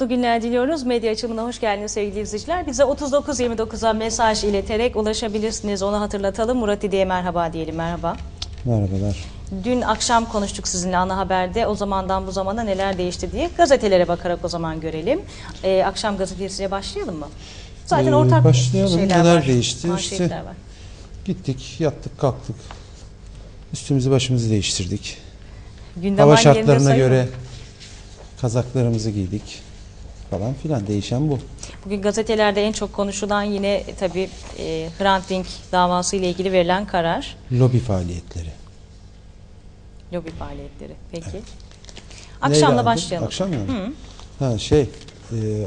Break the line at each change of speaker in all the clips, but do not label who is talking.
Mutlu günler diliyoruz. Medya açılımına hoş geldiniz sevgili izleyiciler. Bize 3929'a mesaj ileterek ulaşabilirsiniz. Onu hatırlatalım. Murat İdi'ye merhaba diyelim. Merhaba.
Merhabalar.
Dün akşam konuştuk sizinle ana haberde. O zamandan bu zamana neler değişti diye. Gazetelere bakarak o zaman görelim. Ee, akşam gazetesiyle başlayalım mı? Zaten
Ee,
ortak
başlayalım.
şeyler
Neler
var.
değişti? İşte-
var.
Gittik, yattık, kalktık. Üstümüzü başımızı değiştirdik.
Gündem
Hava şartlarına göre kazaklarımızı giydik falan filan. Değişen bu.
Bugün gazetelerde en çok konuşulan yine tabii e, Hrant Dink davası ile ilgili verilen karar.
Lobi faaliyetleri.
Lobi faaliyetleri. Peki.
Neyle
Akşamla
aldım?
başlayalım.
Akşamla mı?
Hı.
Ha şey, e,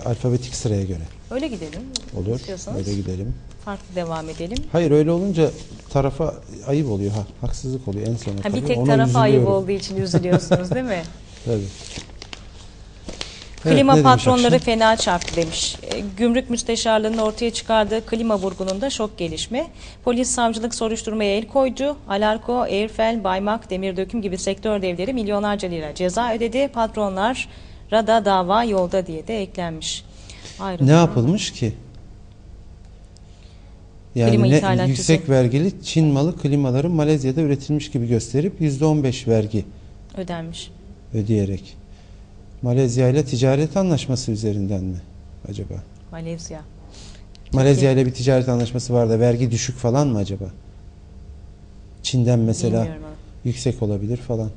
alfabetik sıraya göre.
Öyle gidelim.
Olur. Öyle gidelim.
farklı devam edelim.
Hayır öyle olunca tarafa ayıp oluyor. Ha, haksızlık oluyor en sona
Ha, bir tek tarafa ayıp olduğu için üzülüyorsunuz değil mi?
Tabii. Evet,
Klima
demiş
patronları fena çarptı demiş. E, Gümrük müsteşarlığının ortaya çıkardığı klima vurgununda şok gelişme. Polis savcılık soruşturmaya el koydu. Alarko, Airfel, Baymak, Demirdöküm gibi sektör devleri milyonlarca lira ceza ödedi. Patronlar rada dava yolda diye de eklenmiş. Ayrıca
Ne yapılmış ki? Yani
Klima
ne, yüksek vergili Çin malı klimaların Malezya'da üretilmiş gibi gösterip %15 vergi
ödenmiş.
ödeyerek. Malezya ile ticaret anlaşması üzerinden mi acaba?
Malezya.
Malezya ile bir ticaret anlaşması var da vergi düşük falan mı acaba? Çin'den mesela yüksek olabilir falan.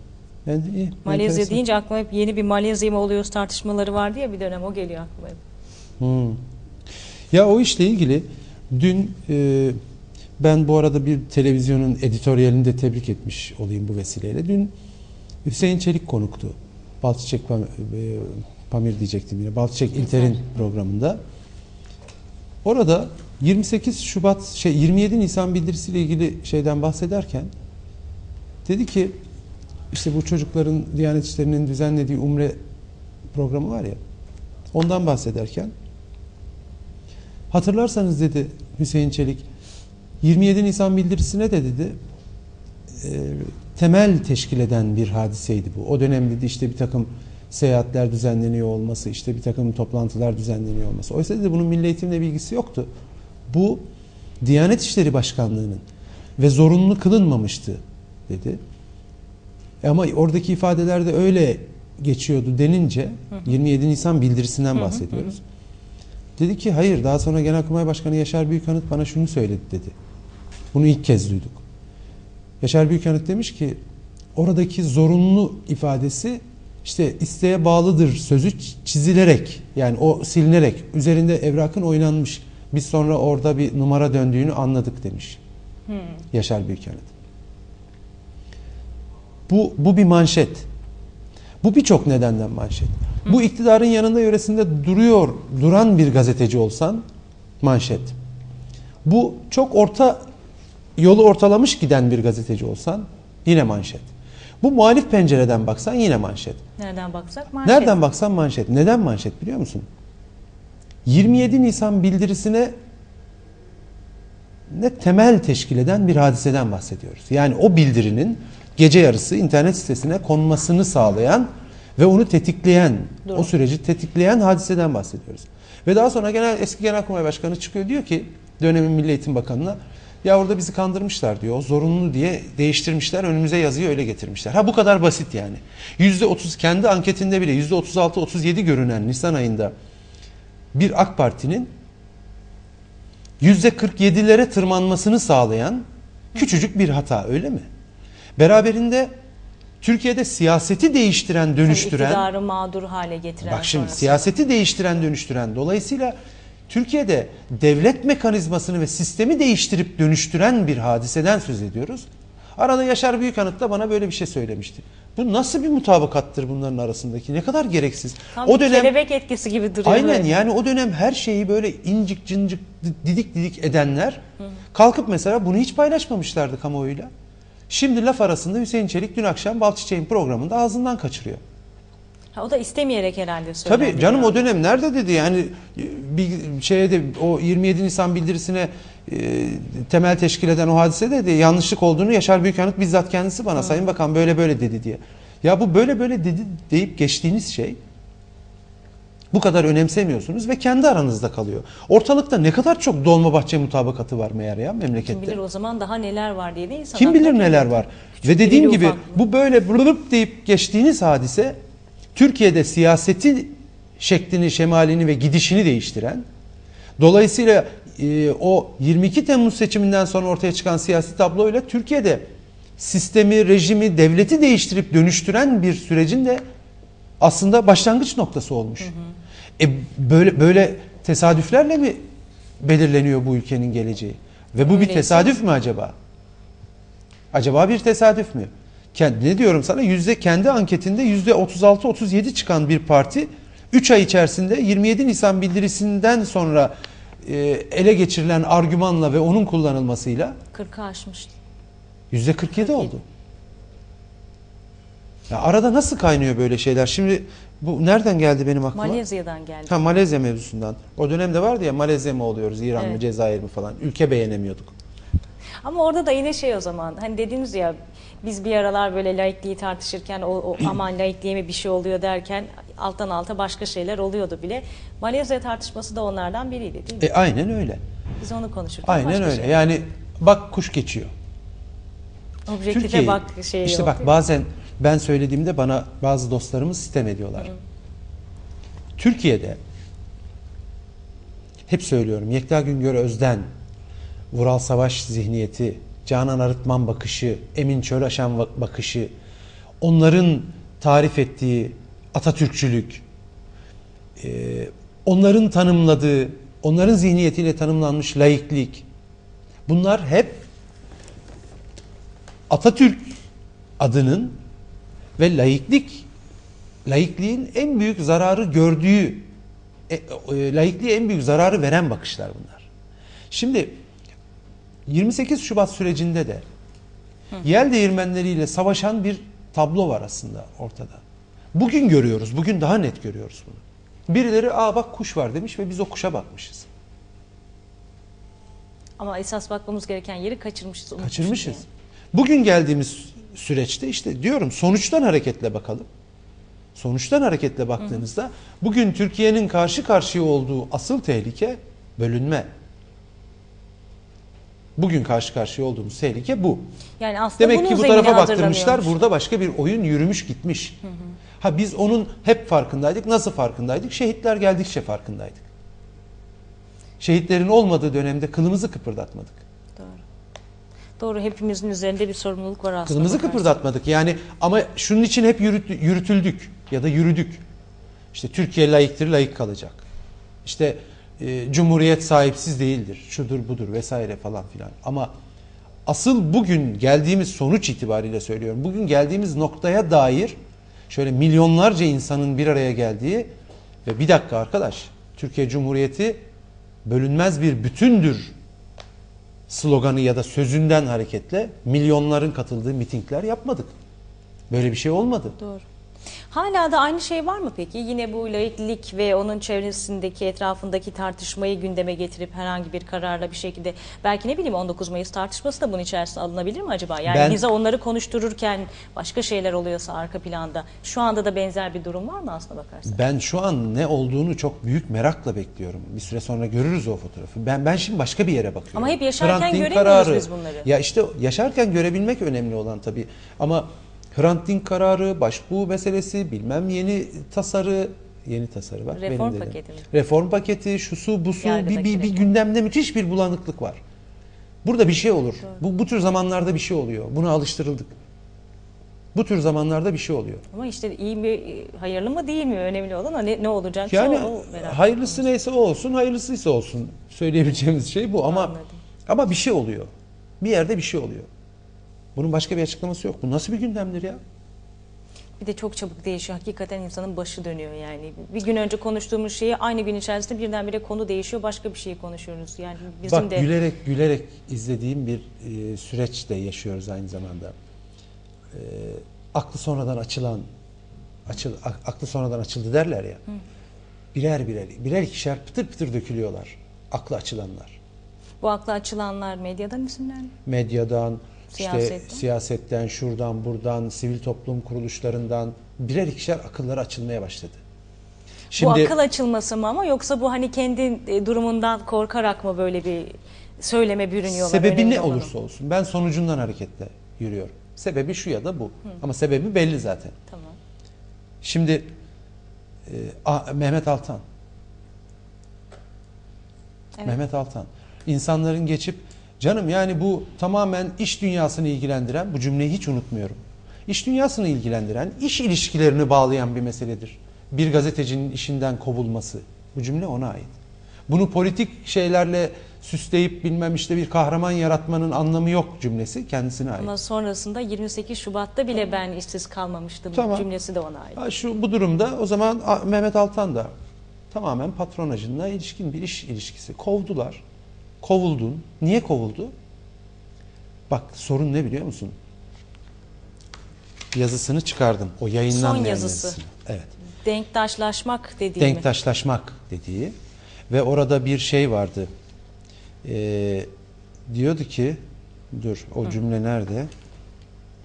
Yani iyi,
Malezya
enteresan.
deyince aklıma hep yeni bir Malezya mı oluyoruz tartışmaları vardı ya bir dönem o geliyor aklıma. hep.
Hmm. Ya o işle ilgili dün e, ben bu arada bir televizyonun editoryalini de tebrik etmiş olayım bu vesileyle. Dün Hüseyin Çelik konuktu. Balçıçek Pam- e, Pamir diyecektim yine. Balçıçek İlter'in programında. Orada 28 Şubat şey 27 Nisan bildirisiyle ilgili şeyden bahsederken dedi ki işte bu çocukların Diyanet İşleri'nin düzenlediği umre programı var ya ondan bahsederken Hatırlarsanız dedi Hüseyin Çelik 27 Nisan bildirisine de dedi e, temel teşkil eden bir hadiseydi bu. O dönem dedi işte bir takım seyahatler düzenleniyor olması, işte bir takım toplantılar düzenleniyor olması. Oysa dedi bunun milli eğitimle bilgisi yoktu. Bu Diyanet İşleri Başkanlığı'nın ve zorunlu kılınmamıştı dedi. Ama oradaki ifadelerde öyle geçiyordu denince 27 Nisan bildirisinden bahsediyoruz. Dedi ki hayır daha sonra Genelkurmay Başkanı Yaşar Büyükanıt bana şunu söyledi dedi. Bunu ilk kez duyduk. Yaşar Büyükanıt demiş ki oradaki zorunlu ifadesi işte isteğe bağlıdır sözü çizilerek yani o silinerek üzerinde evrakın oynanmış. Biz sonra orada bir numara döndüğünü anladık demiş. Yaşar Büyükanıt. Bu, bu bir manşet. Bu birçok nedenden manşet. Bu iktidarın yanında yöresinde duruyor, duran bir gazeteci olsan manşet. Bu çok orta yolu ortalamış giden bir gazeteci olsan yine manşet. Bu muhalif pencereden baksan yine manşet.
Nereden baksak manşet.
Nereden baksan manşet. Neden manşet biliyor musun? 27 Nisan bildirisine ne temel teşkil eden bir hadiseden bahsediyoruz. Yani o bildirinin gece yarısı internet sitesine konmasını sağlayan ve onu tetikleyen,
Doğru.
o süreci tetikleyen hadiseden bahsediyoruz. Ve daha sonra genel eski Genelkurmay Başkanı çıkıyor diyor ki dönemin Milli Eğitim Bakanı'na ya orada bizi kandırmışlar diyor. Zorunlu diye değiştirmişler. Önümüze yazıyı öyle getirmişler. Ha bu kadar basit yani. %30 kendi anketinde bile %36-37 görünen Nisan ayında bir AK Parti'nin %47'lere tırmanmasını sağlayan küçücük bir hata öyle mi? Beraberinde Türkiye'de siyaseti değiştiren, dönüştüren
İktidarı mağdur hale getiren
Bak şimdi
sonrasında.
siyaseti değiştiren, dönüştüren. Dolayısıyla Türkiye'de devlet mekanizmasını ve sistemi değiştirip dönüştüren bir hadiseden söz ediyoruz. Arada Yaşar Büyükanıt da bana böyle bir şey söylemişti. Bu nasıl bir mutabakattır bunların arasındaki? Ne kadar gereksiz.
Tam
o dönem
kelebek etkisi gibi duruyor.
Aynen
böyle.
yani o dönem her şeyi böyle incik cincik didik didik edenler kalkıp mesela bunu hiç paylaşmamışlardı kamuoyuyla. Şimdi laf arasında Hüseyin Çelik dün akşam Balçıçay'ın programında ağzından kaçırıyor.
Ha, o da istemeyerek herhalde söylendi.
Tabii canım
ya.
o dönem nerede dedi yani bir şeye de o 27 Nisan bildirisine e, temel teşkil eden o hadise dedi yanlışlık olduğunu Yaşar Büyükanıt bizzat kendisi bana Sayın Bakan böyle böyle dedi diye. Ya bu böyle böyle dedi deyip geçtiğiniz şey Bu kadar önemsemiyorsunuz ve kendi aranızda kalıyor. Ortalıkta ne kadar çok Dolmabahçe mutabakatı var meğer ya
Kim
memlekette.
bilir o zaman daha neler var diye de insan
Kim bilir neler var. Ve dediğim gibi
ufaklı.
bu böyle blırıp deyip geçtiğiniz hadise Türkiye'de siyaseti şeklini, şemalini ve gidişini değiştiren dolayısıyla e, o 22 Temmuz seçiminden sonra ortaya çıkan siyasi tabloyla Türkiye'de sistemi, rejimi, devleti değiştirip dönüştüren bir sürecin de aslında başlangıç noktası olmuş. E böyle böyle tesadüflerle mi belirleniyor bu ülkenin geleceği? Ve bu bir
Öyleyse-
tesadüf mü acaba? Acaba bir tesadüf mü? Kendi, ne diyorum sana? Yüzde kendi anketinde yüzde 36-37 çıkan bir parti 3 ay içerisinde 27 Nisan bildirisinden sonra e, ele geçirilen argümanla ve onun kullanılmasıyla
40'ı aşmış.
yüzde 47 oldu. Ya arada nasıl kaynıyor böyle şeyler? Şimdi bu nereden geldi benim aklıma?
Malezya'dan geldi.
Ha Malezya mevzusundan. O dönemde vardı ya Malezya mı oluyoruz, İran mı,
Evet.
Cezayir mi falan. Ülke beğenemiyorduk.
Ama orada da yine şey o zaman hani dediniz ya biz bir aralar böyle laikliği tartışırken o, o aman laikliğe mi bir şey oluyor derken alttan alta başka şeyler oluyordu bile. Malezya tartışması da onlardan biriydi değil mi?
E aynen öyle.
Biz onu konuşurken
Aynen öyle.
şey.
Yani bak kuş geçiyor.
Objektife
Türkiye
bak şey
işte
yok.
bak bazen ben söylediğimde bana bazı dostlarımız sitem ediyorlar. Türkiye'de hep söylüyorum Yekta Güngör Özden, Vural Savaş zihniyeti, Canan Arıtman bakışı, Emin Çölaşan bakışı, onların tarif ettiği Atatürkçülük, e, onların tanımladığı, onların zihniyetiyle tanımlanmış laiklik, bunlar hep Atatürk adının ve laiklik laikliğin en büyük zararı gördüğü e, e, laikliğe en büyük zararı veren bakışlar bunlar. Şimdi 28 Şubat sürecinde de yel değirmenleriyle savaşan bir tablo var aslında ortada. Bugün görüyoruz, bugün daha net görüyoruz bunu. Birileri aa bak kuş var demiş ve biz o kuşa bakmışız.
Ama esas bakmamız gereken yeri kaçırmışız.
Kaçırmışız.
yani.
Bugün geldiğimiz süreçte işte diyorum sonuçtan hareketle bakalım. Sonuçtan hareketle baktığınızda bugün Türkiye'nin karşı karşıya olduğu asıl tehlike bölünme. Bugün karşı karşıya olduğumuz tehlike bu.
Yani aslında
Demek ki bu tarafa baktırmışlar burada başka bir oyun yürümüş gitmiş. Ha biz onun hep farkındaydık. Nasıl farkındaydık? Şehitler geldikçe farkındaydık. Şehitlerin olmadığı dönemde kılımızı kıpırdatmadık.
Doğru. Doğru hepimizin üzerinde bir sorumluluk var aslında.
Kılımızı
bakarsan.
kıpırdatmadık. Yani ama şunun için hep yürüt- yürütüldük ya da yürüdük. İşte Türkiye layıktır, layık kalacak. İşte e, Cumhuriyet sahipsiz değildir, şudur budur vesaire falan filan. Ama asıl bugün geldiğimiz sonuç itibariyle söylüyorum. Bugün geldiğimiz noktaya dair şöyle milyonlarca insanın bir araya geldiği ve bir dakika arkadaş Türkiye Cumhuriyeti bölünmez bir bütündür sloganı ya da sözünden hareketle milyonların katıldığı mitingler yapmadık. Böyle bir şey olmadı.
Doğru. Hala da aynı şey var mı peki? Yine bu laiklik ve onun çevresindeki etrafındaki tartışmayı gündeme getirip herhangi bir kararla bir şekilde belki ne bileyim 19 Mayıs tartışması da bunun içerisine alınabilir mi acaba? Yani
Ben-
bize onları konuştururken başka şeyler oluyorsa arka planda şu anda da benzer bir durum var mı aslına bakarsan?
Ben şu an ne olduğunu çok büyük merakla bekliyorum. Bir süre sonra görürüz o fotoğrafı. Ben ben şimdi başka bir yere bakıyorum.
Ama hep yaşarken
Hrant Dink
göremiyoruz biz bunları.
Ya işte yaşarken görebilmek önemli olan tabii. Ama Hrant Dink kararı, başbuğ meselesi, bilmem yeni tasarı, yeni tasarı var.
Reform
benim
paketi mi?
Reform paketi, şusu, busu,
Yargıdaki
bir, bir, bir gündemde müthiş bir bulanıklık var. Burada bir şey olur. Bu, bu tür zamanlarda bir şey oluyor. Buna alıştırıldık. Bu tür zamanlarda bir şey oluyor.
Ama işte iyi mi, hayırlı mı değil mi önemli olan ne, ne olacak?
Yani
o, o
hayırlısı neyse o olsun, hayırlısıysa olsun. Söyleyebileceğimiz şey bu ama
Anladım.
ama bir şey oluyor. Bir yerde bir şey oluyor. Bunun başka bir açıklaması yok. Bu nasıl bir gündemdir ya?
Bir de çok çabuk değişiyor. Hakikaten insanın başı dönüyor yani. Bir gün önce konuştuğumuz şeyi aynı gün içerisinde birdenbire konu değişiyor. Başka bir şeyi konuşuyoruz. Yani bizim
Bak
de
gülerek gülerek izlediğim bir e, süreç de yaşıyoruz aynı zamanda. E, aklı sonradan açılan açıl, aklı sonradan açıldı derler ya. Birer birer birer ikişer pıtır pıtır dökülüyorlar. Aklı açılanlar.
bu akla açılanlar medyadan isimler mi?
medyadan, işte
Siyasetten.
siyasetten, şuradan, buradan, sivil toplum kuruluşlarından birer ikişer akılları açılmaya başladı. Şimdi
bu akıl açılması mı ama yoksa bu hani kendi e, durumundan korkarak mı böyle bir söyleme bürünüyorlar?
sebebi ne olursa olsun ben sonucundan hareketle yürüyorum. Sebebi şu ya da bu. Ama sebebi belli zaten.
Tamam.
Şimdi e, Mehmet Altan.
Evet.
Mehmet Altan. İnsanların geçip canım yani bu tamamen iş dünyasını ilgilendiren bu cümleyi hiç unutmuyorum. İş dünyasını ilgilendiren, iş ilişkilerini bağlayan bir meseledir. Bir gazetecinin işinden kovulması. Bu cümle ona ait. Bunu politik şeylerle süsleyip bilmem işte bir kahraman yaratmanın anlamı yok cümlesi kendisine ait.
Ama sonrasında 28 Şubat'ta bile ben işsiz kalmamıştım
Tamam.
cümlesi de ona ait.
Şu bu durumda o zaman Mehmet Altan da tamamen patronajınla ilişkin bir iş ilişkisi. Kovdular. Kovuldun. Niye kovuldu? Bak sorun ne biliyor musun? Yazısını çıkardım. O yayınlanmayan
Son yazısı.
yazısını. Evet.
Denktaşlaşmak dediğimi.
Denktaşlaşmak dediği ve orada bir şey vardı. Ee, diyordu ki dur o cümle nerede?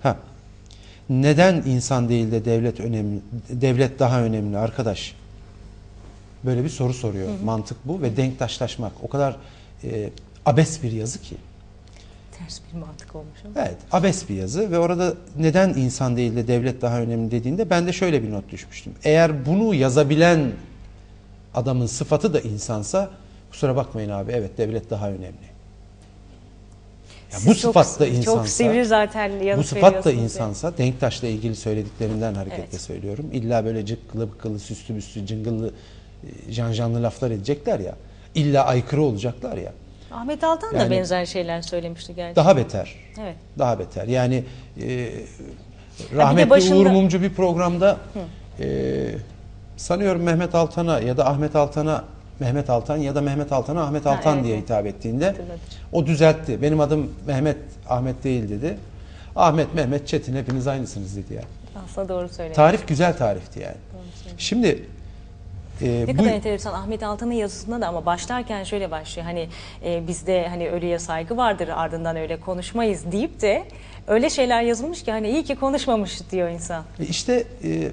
Ha. Neden insan değil de devlet önemli? Devlet daha önemli arkadaş. Böyle bir soru soruyor. Mantık bu ve denktaşlaşmak o kadar e, abes bir yazı ki.
Ters bir mantık olmuş ama.
Evet, abes bir yazı ve orada neden insan değil de devlet daha önemli dediğinde ben de şöyle bir not düşmüştüm. Eğer bunu yazabilen adamın sıfatı da insansa kusura bakmayın abi evet devlet daha önemli. Ya bu
çok-
sıfat da insansa
Çok sivri zaten
bu sıfat da
veriyorsunuz yani.
insansa Denktaş'la ilgili söylediklerinden hareketle
Evet.
söylüyorum. İlla böyle cıkkılı bıkkılı süslü büslü cıngıllı e, janjanlı laflar edecekler ya. İlla aykırı olacaklar ya.
Ahmet Altan da
Yani-
benzer şeyler söylemişti gerçi.
Daha beter.
Evet.
Daha beter. Yani e, rahmetli
başında-
Uğur Mumcu bir programda e, sanıyorum Mehmet Altan'a ya da Ahmet Altan'a Mehmet Altan ya da Mehmet Altan'a Ahmet
Ha,
Altan
evet,
diye hitap ettiğinde
Hatırladım.
o düzeltti. Benim adım Mehmet Ahmet değil dedi. Ahmet Mehmet Çetin hepiniz aynısınız dedi yani.
Aslında doğru söylüyor.
Tarif güzel tarifti yani. Şimdi e,
Ne
bu
kadar enteresan Ahmet Altan'ın yazısında da ama başlarken şöyle başlıyor. Hani e, bizde hani ölüye saygı vardır ardından öyle konuşmayız deyip de öyle şeyler yazılmış ki hani iyi ki konuşmamış diyor insan.
E İşte e,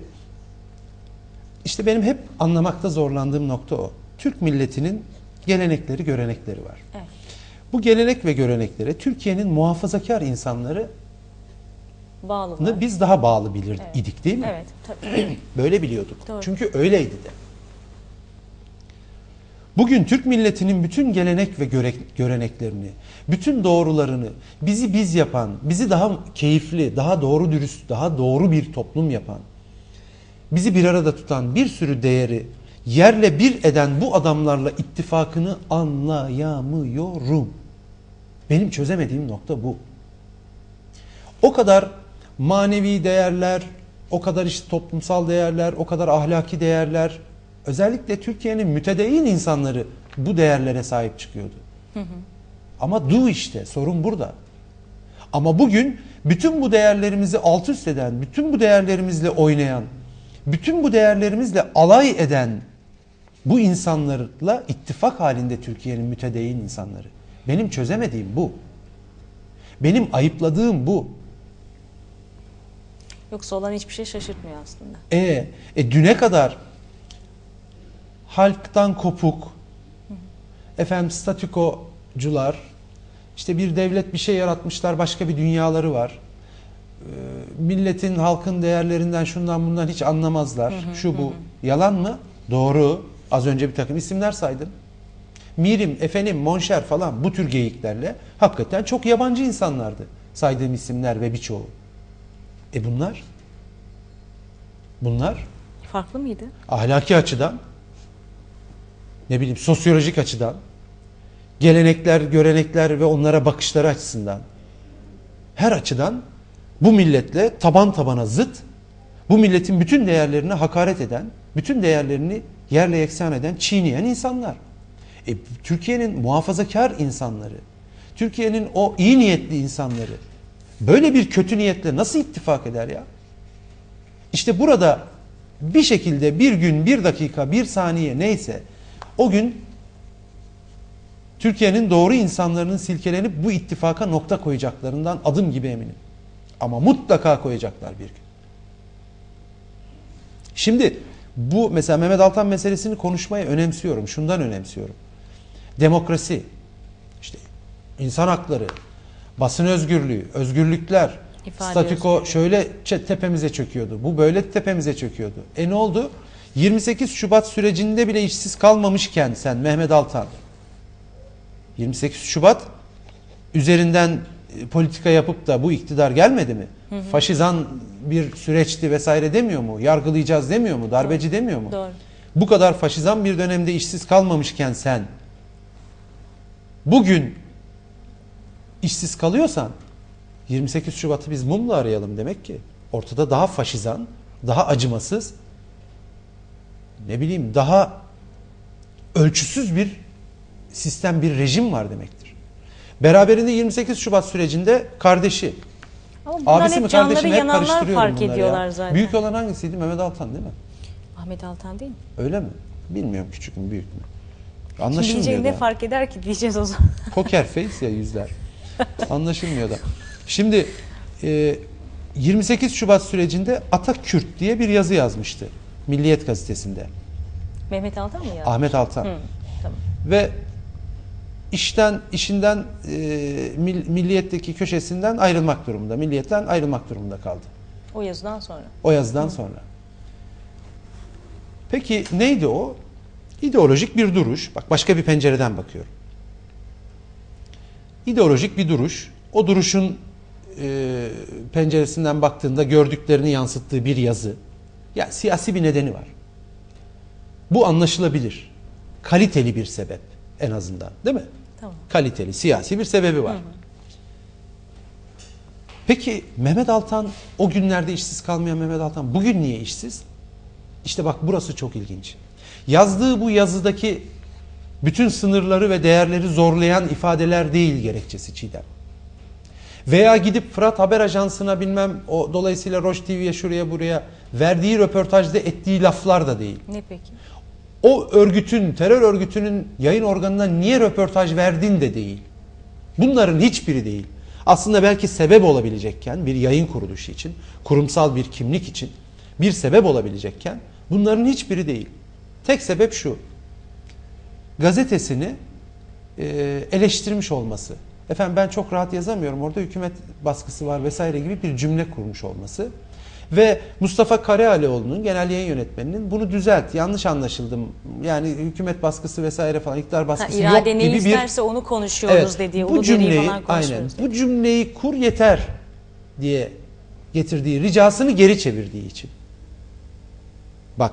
işte benim hep anlamakta zorlandığım nokta o. Türk milletinin gelenekleri, görenekleri var.
Evet.
Bu gelenek ve göreneklere Türkiye'nin muhafazakar insanlarını
Bağlılar.
biz daha bağlı bilir
Evet.
idik değil mi?
Evet. Tabii.
Böyle biliyorduk.
Doğru.
Çünkü öyleydi de. Bugün Türk milletinin bütün gelenek ve göre- göreneklerini, bütün doğrularını, bizi biz yapan, bizi daha keyifli, daha doğru dürüst, daha doğru bir toplum yapan, bizi bir arada tutan bir sürü değeri yerle bir eden bu adamlarla ittifakını anlayamıyorum. Benim çözemediğim nokta bu. O kadar manevi değerler, o kadar işte toplumsal değerler, o kadar ahlaki değerler, özellikle Türkiye'nin mütedeyyin insanları bu değerlere sahip çıkıyordu. Ama du işte sorun burada. Ama bugün bütün bu değerlerimizi alt üst eden, bütün bu değerlerimizle oynayan, bütün bu değerlerimizle alay eden bu insanlarla ittifak halinde Türkiye'nin mütedeyyin insanları. Benim çözemediğim bu. Benim ayıpladığım bu.
Yoksa olan hiçbir şey şaşırtmıyor aslında.
E, e düne kadar halktan kopuk, efendim statükocular, işte bir devlet bir şey yaratmışlar, başka bir dünyaları var. E, milletin, halkın değerlerinden şundan bundan hiç anlamazlar. Şu bu. Yalan mı? Doğru. Az önce bir takım isimler saydım. Mirim, efendim, monşer falan bu tür geyiklerle hakikaten çok yabancı insanlardı. Saydığım isimler ve birçoğu. E bunlar? Bunlar
Farklı mıydı?
ahlaki açıdan, ne bileyim sosyolojik açıdan, gelenekler, görenekler ve onlara bakışları açısından her açıdan bu milletle taban tabana zıt, bu milletin bütün değerlerine hakaret eden, bütün değerlerini yerle yeksan eden, çiğneyen insanlar. E, Türkiye'nin muhafazakar insanları, Türkiye'nin o iyi niyetli insanları böyle bir kötü niyetle nasıl ittifak eder ya? İşte burada bir şekilde bir gün, bir dakika, bir saniye neyse o gün Türkiye'nin doğru insanların silkelenip bu ittifaka nokta koyacaklarından adım gibi eminim. Ama mutlaka koyacaklar bir gün. Şimdi Bu mesela Mehmet Altan meselesini konuşmayı önemsiyorum. Şundan önemsiyorum. Demokrasi, işte insan hakları, basın özgürlüğü, özgürlükler,
İfade
statüko
özgürlüğü.
şöyle tepemize çöküyordu. Bu böyle tepemize çöküyordu. E ne oldu? 28 Şubat sürecinde bile işsiz kalmamışken sen Mehmet Altan 28 Şubat üzerinden e, politika yapıp da bu iktidar gelmedi mi? Faşizan bir süreçti vesaire demiyor mu? Yargılayacağız demiyor mu? Darbeci demiyor mu?
Doğru.
Bu kadar faşizan bir dönemde işsiz kalmamışken sen bugün işsiz kalıyorsan 28 Şubat'ı biz mumla arayalım demek ki. Ortada daha faşizan, daha acımasız, ne bileyim daha ölçüsüz bir sistem, bir rejim var demektir. Beraberinde 28 Şubat sürecinde kardeşi,
Ama bunlar
abisi
hep
mi
canları
kardeşi mi hep
yananlar
karıştırıyorum
fark
bunları
ediyorlar
ya.
zaten.
Büyük olan hangisiydi? Mehmet Altan değil mi?
Ahmet Altan değil mi?
Öyle mi? Bilmiyorum küçük mü büyük mü?
Şimdi
Anlaşılmıyor
diyeceğin ne fark eder ki diyeceğiz o zaman.
Poker face ya yüzler. Anlaşılmıyor da. Şimdi e, 28 Şubat sürecinde Atakürt diye bir yazı yazmıştı. Milliyet gazetesinde.
Mehmet Altan mı ya?
Ahmet Altan.
Hı, tamam.
Ve işten işinden e, mil- milliyetteki köşesinden ayrılmak durumunda. Milliyetten ayrılmak durumunda kaldı.
O yazıdan sonra.
O yazıdan sonra. Peki neydi o? İdeolojik bir duruş. Bak başka bir pencereden bakıyorum. İdeolojik bir duruş. O duruşun e, penceresinden baktığında gördüklerini yansıttığı bir yazı. Ya siyasi bir nedeni var. Bu anlaşılabilir. Kaliteli bir sebep en azından, değil mi?
Tamam.
Kaliteli, siyasi bir sebebi var. Peki Mehmet Altan o günlerde işsiz kalmayan Mehmet Altan bugün niye işsiz? İşte bak burası çok ilginç. Yazdığı bu yazıdaki bütün sınırları ve değerleri zorlayan ifadeler değil gerekçesi Çiğdem. Veya gidip Fırat Haber Ajansı'na bilmem o dolayısıyla Roş TV'ye şuraya buraya verdiği röportajda ettiği laflar da değil.
Ne peki?
O örgütün, terör örgütünün yayın organına niye röportaj verdin de değil. Bunların hiçbiri değil. Aslında belki sebep olabilecekken bir yayın kuruluşu için, kurumsal bir kimlik için bir sebep olabilecekken bunların hiçbiri değil. Tek sebep şu. Gazetesini eleştirmiş olması. Efendim ben çok rahat yazamıyorum. Orada hükümet baskısı var vesaire gibi bir cümle kurmuş olması. Ve Mustafa Karahalioğlu'nun genel yayın yönetmeninin bunu düzelt. Yanlış anlaşıldım. Yani hükümet baskısı vesaire falan iktidar
Ha,
baskısı yok
irade neyi
gibi bir
isterse onu konuşuyoruz dediği,
bu cümleyi
falan
aynen bu cümleyi kur yeter diye getirdiği ricasını geri çevirdiği için. Bak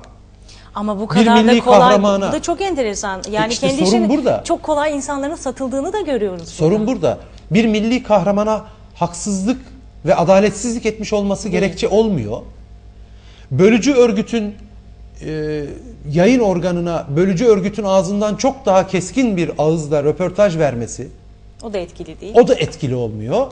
Ama bu
Bir
kadar da
milli
kolay.
kahramana-
Bu da çok enteresan. Yani
işte
kendi
sorun burada.
çok kolay insanların satıldığını da görüyoruz.
sorun burada. Bir milli kahramana haksızlık ve adaletsizlik etmiş olması gerekçe olmuyor. Bölücü örgütün e, yayın organına bölücü örgütün ağzından çok daha keskin bir ağızla röportaj vermesi
O da etkili değil.
O da etkili olmuyor.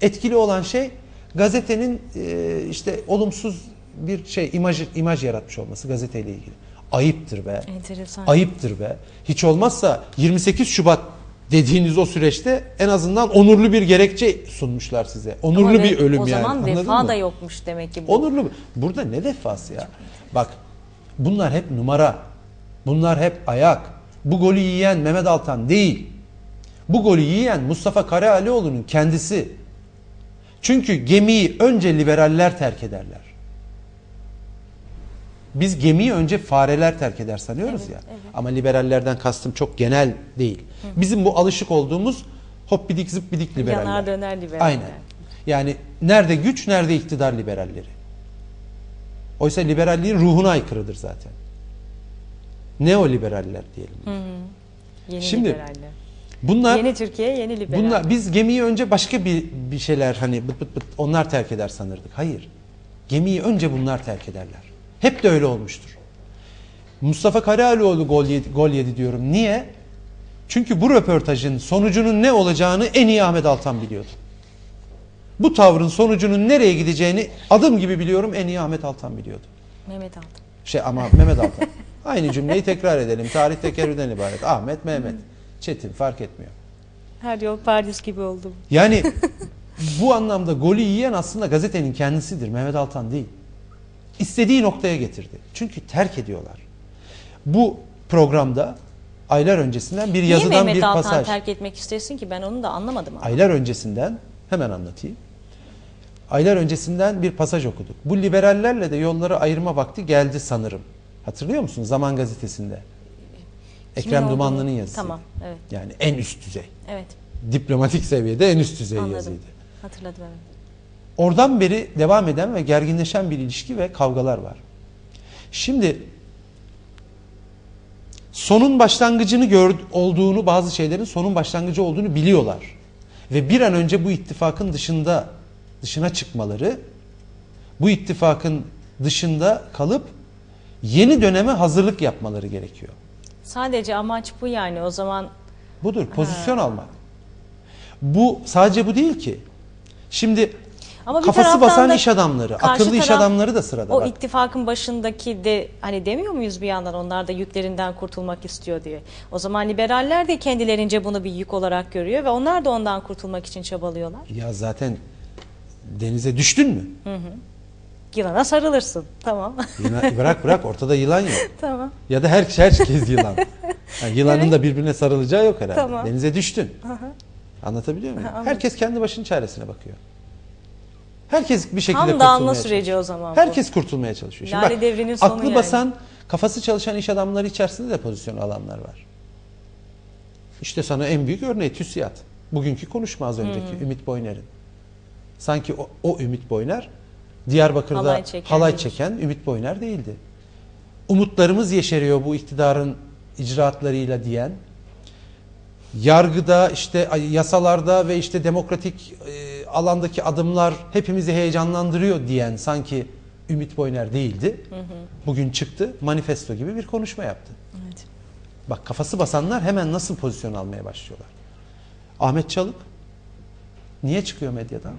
Etkili olan şey gazetenin e, işte olumsuz bir şey imaj imaj yaratmış olması gazeteyle ilgili. Ayıptır be.
Enteresan.
Ayıptır be. Hiç olmazsa 28 Şubat dediğiniz o süreçte en azından onurlu bir gerekçe sunmuşlar size. Onurlu
Ama
bir ölüm
o
yani.
zaman
Anladın
vefa
mı?
da yokmuş demek ki bu.
Onurlu. Burada ne vefası ya? Bak bunlar hep numara. Bunlar hep ayak. Bu golü yiyen Mehmet Altan değil. Bu golü yiyen Mustafa Karahalioğlu'nun kendisi. Çünkü gemiyi önce liberaller terk ederler. Biz gemiyi önce fareler terk eder sanıyoruz ya. Ama liberallerden kastım çok genel değil. Bizim bu alışık olduğumuz hoppidik zıppidik liberaller.
Yanar döner liberaller.
Aynen. Yani nerede güç, nerede iktidar liberalleri. Oysa liberalliğin ruhuna aykırıdır zaten. Neoliberaller diyelim.
Yeni
Şimdi,
liberaller.
Bunlar
Yeni Türkiye, yeni liberaller.
bunlar biz gemiyi önce başka bir bir şeyler hani bıt bıt bıt onlar terk eder sanırdık. Hayır. Gemiyi önce bunlar terk ederler. Hep de öyle olmuştur. Mustafa Karahalioğlu gol yedi, gol yedi diyorum. Niye? Çünkü bu röportajın sonucunun ne olacağını en iyi Ahmet Altan biliyordu. Bu tavrın sonucunun nereye gideceğini adım gibi biliyorum en iyi Ahmet Altan biliyordu.
Mehmet Altan.
Şey ama Mehmet Altan. Aynı cümleyi tekrar edelim. Tarih tekerrürden ibaret. Ahmet, Mehmet. Çetin fark etmiyor.
Her yol Paris gibi oldu.
Yani bu anlamda golü yiyen aslında gazetenin kendisidir. Mehmet Altan değil. İstediği noktaya getirdi. Çünkü terk ediyorlar. Bu programda aylar öncesinden bir
Niye
yazıdan
Mehmet
bir
Altan
pasaj.
terk etmek istesin ki ben onu da anlamadım. ama.
Aylar öncesinden hemen anlatayım. Aylar öncesinden bir pasaj okuduk. Bu liberallerle de yolları ayırma vakti geldi sanırım. Hatırlıyor musun? Zaman gazetesinde.
Kimin
Ekrem
olduğunu-
Dumanlı'nın yazısı.
Tamam evet
Yani en üst düzey.
evet
Diplomatik seviyede en üst düzey
anladım.
yazıydı.
Hatırladım evet.
Oradan beri devam eden ve gerginleşen bir ilişki ve kavgalar var. Şimdi sonun başlangıcını gör, olduğunu bazı şeylerin sonun başlangıcı olduğunu biliyorlar. Ve bir an önce bu ittifakın dışında dışına çıkmaları bu ittifakın dışında kalıp yeni döneme hazırlık yapmaları gerekiyor.
Sadece amaç bu yani o zaman
Budur pozisyon almak. Bu sadece bu değil ki. Şimdi
Ama bir
kafası basan
da
iş adamları,
karşı
akıllı iş
taraf
adamları da sırada
O
bak.
ittifakın başındaki de hani demiyor muyuz bir yandan onlar da yüklerinden kurtulmak istiyor diye. O zaman liberaller de kendilerince bunu bir yük olarak görüyor ve onlar da ondan kurtulmak için çabalıyorlar.
Ya zaten denize düştün mü?
Yılana sarılırsın. Tamam.
Yılan- bırak bırak ortada yılan yok.
tamam.
Ya da her herkes yılan. Yani yılanın da birbirine sarılacağı yok herhalde.
Tamam.
Denize düştün. Anlatabiliyor muyum? Herkes kendi başının çaresine bakıyor. Herkes bir şekilde
Tam
kurtulmaya çalışıyor.
süreci o zaman bu.
Herkes kurtulmaya çalışıyor. Şimdi
Lale
bak,
devrinin sonu
aklı
yani.
basan, kafası çalışan iş adamları içerisinde de pozisyon alanlar var. İşte sana en büyük örneği TÜSİAD. Bugünkü konuşma az önceki
Hmm.
Ümit Boyner'in. Sanki o, o Ümit Boyner Diyarbakır'da
Halay
halay
çeken
çeken,
değilmiş.
Ümit Boyner değildi. Umutlarımız yeşeriyor bu iktidarın icraatlarıyla diyen, yargıda işte yasalarda ve işte demokratik e, alandaki adımlar hepimizi heyecanlandırıyor diyen sanki Ümit Boyner değildi. Bugün çıktı manifesto gibi bir konuşma yaptı.
Evet.
Bak kafası basanlar hemen nasıl pozisyon almaya başlıyorlar. Ahmet Çalık niye çıkıyor medyadan?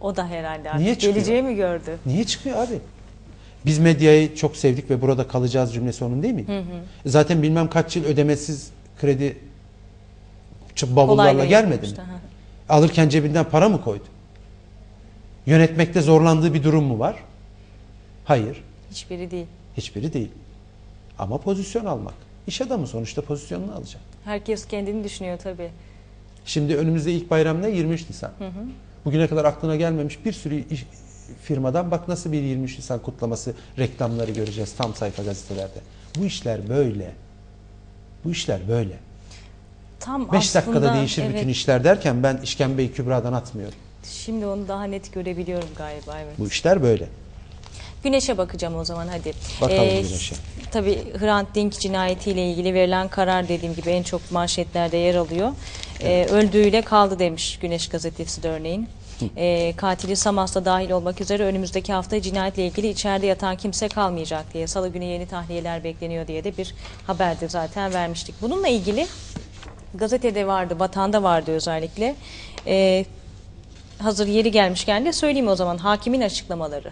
O da herhalde artık
Niye çıkıyor?
geleceği mi gördü?
Niye çıkıyor abi? Biz medyayı çok sevdik ve burada kalacağız cümlesi onun değil mi? Zaten bilmem kaç yıl ödemesiz kredi bavullarla gelmedi mi?
yapılmıştı, ha.
Alırken cebinden para mı koydu? Yönetmekte zorlandığı bir durum mu var? Hayır.
Hiçbiri değil.
Hiçbiri değil. Ama pozisyon almak. İş adamı sonuçta pozisyonunu alacak.
Herkes kendini düşünüyor tabii.
Şimdi önümüzde ilk bayram ne? 23 Nisan. Bugüne kadar aklına gelmemiş bir sürü iş- firmadan bak nasıl bir 23 Nisan kutlaması reklamları göreceğiz tam sayfa gazetelerde. Bu işler böyle. Bu işler böyle.
Tam
5 dakikada değişir
evet,
bütün işler derken ben işkembeyi kübradan atmıyorum.
Şimdi onu daha net görebiliyorum galiba evet.
Bu işler böyle.
Güneşe bakacağım o zaman hadi.
Bakalım
Ee,
güneşe.
Tabii Hrant Dink cinayetiyle ilgili verilen karar dediğim gibi en çok manşetlerde yer alıyor. Ee, öldüğüyle kaldı demiş Güneş gazetesi de örneğin. Ee, katili Samas'ta dahil olmak üzere önümüzdeki hafta cinayetle ilgili içeride yatan kimse kalmayacak diye salı günü yeni tahliyeler bekleniyor diye de bir haberde zaten vermiştik. Bununla ilgili gazetede vardı, vatanda vardı özellikle. Ee, hazır yeri gelmişken de söyleyeyim o zaman hakimin açıklamaları.